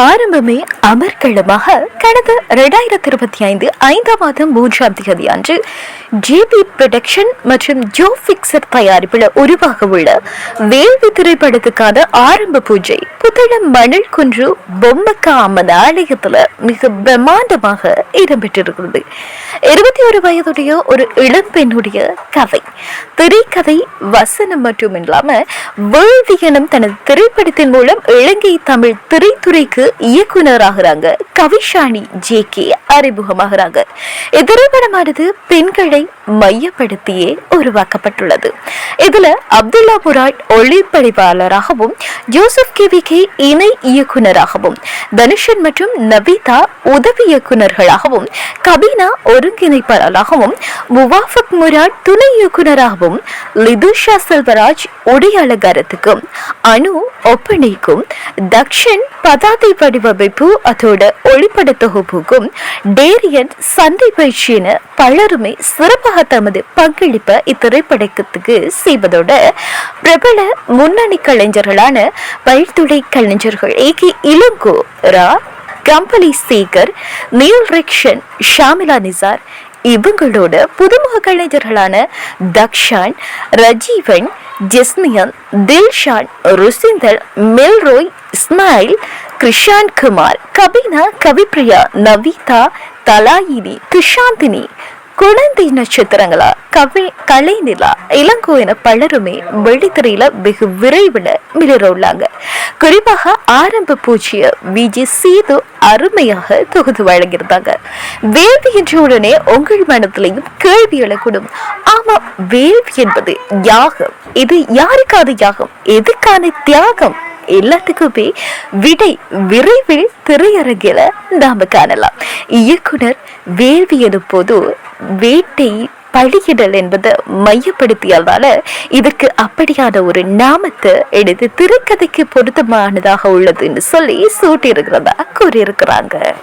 ஆரம்பமே அமர்க்களமாக கடந்த இரண்டாயிரத்தி இருபத்தி ஐந்து ஐந்தாம் மாதம் மூன்றாம் தேதி அன்று ஜேபி ப்ரொடக்ஷன் மற்றும் ஜோ பிக்சர் தயாரிப்பில் உருவாக உள்ள வேள்வி திரைப்படத்துக்கான ஆரம்ப பூஜை. புத்தளம் மணல் குன்று பொம்மக்கா அம்மன் ஆலயத்துல மிக பிரம்மாண்டமாக இடம்பெற்றிருக்கிறது. இருபத்தி ஒரு வயதுடைய ஒரு இளம்பெண்ணுடைய கதை. திரைக்கதை வசனம் மட்டும் இல்லாம வேள்வி தனது திரைப்படத்தின் மூலம் இலங்கை தமிழ் திரைத்துறைக்கு இயக்குனராகிறாங்க கவிஷாணி ஜே கே அறிமுகமாகிறாங்க. இத்திரைப்படமானது பெண்களை மையப்படுத்தியே உருவாக்கப்பட்டுள்ளது. இதுல அப்துல்லா புராட் ஒளிப்படைப்பாளராகவும் ஜோசப் கே கே இணை இயக்குநராகவும் தனுஷன் மற்றும் நபிதா உதவி இயக்குநர்களாகவும் கபீனா ஒருங்கிணைப்பாளராகவும் முவாஃபக் முராட் துணை இயக்குநராகவும் லிதுஷா செல்வராஜ் உடை அலங்காரத்துக்கும் அனு ஒப்பனைக்கும் தக்ஷன் பதாதை வடிவமைப்பு அதோட ஒளிப்பட தொகுப்புக்கும் டேரியன் சந்தை பயிற்சி என பலருமே சிறப்பாக தமது பங்களிப்பை இத்திரைப்படத்துக்கு செய்வதோட பிரபல முன்னணி கலைஞர்களான பயிர்த்துறை கலைஞர்கள் ஏ கே இளங்கோ ரா கம்பளி சேகர் நீல் ரிக்ஷன் ஷாமிலா நிசார் இவங்களோட புதுமுக கலைஞர்களான தக்ஷான் ரஜீவன் ஜெஸ்மியன் தில்ஷான் ருசிந்தல் மெல்ரோய் இஸ்மாயில் கிருஷான் குமார் கபினா கவிப்ரியா நவிதா தலாயினி கிருஷாந்தினி குழந்தை நட்சத்திரங்களா? கவி கலைநிலா இளங்கோ என பலருமே வெள்ளித்திரையில வெகு விரைவில் மிளறவுள்ளாங்க குறிப்பாக ஆரம்ப பூஜ்ய விஜி சீது அருமையாக தொகுத்து வழங்கியிருந்தாங்க. வேள்வி என்ற உடனே உங்கள் மனத்திலையும் கேள்வி எழக்கூடும் ஆமா வேள்வி என்பது யாகம். இது யாருக்காவது யாகம்? எதுக்கான தியாகம்? எல்லாத்துக்குமே விடை விரைவில் திரையரங்கில நாம காணலாம். இயக்குனர் வேள்வி எனும் வேட்டை பழியிடல் என்பதை மையப்படுத்தியதால இதுக்கு அப்படியான ஒரு நாமத்தை எடுத்து திரைக்கதைக்கு பொருத்தமானதாக உள்ளதுன்னு சொல்லி சூட்டியிருக்கிறதா கூறியிருக்கிறாங்க.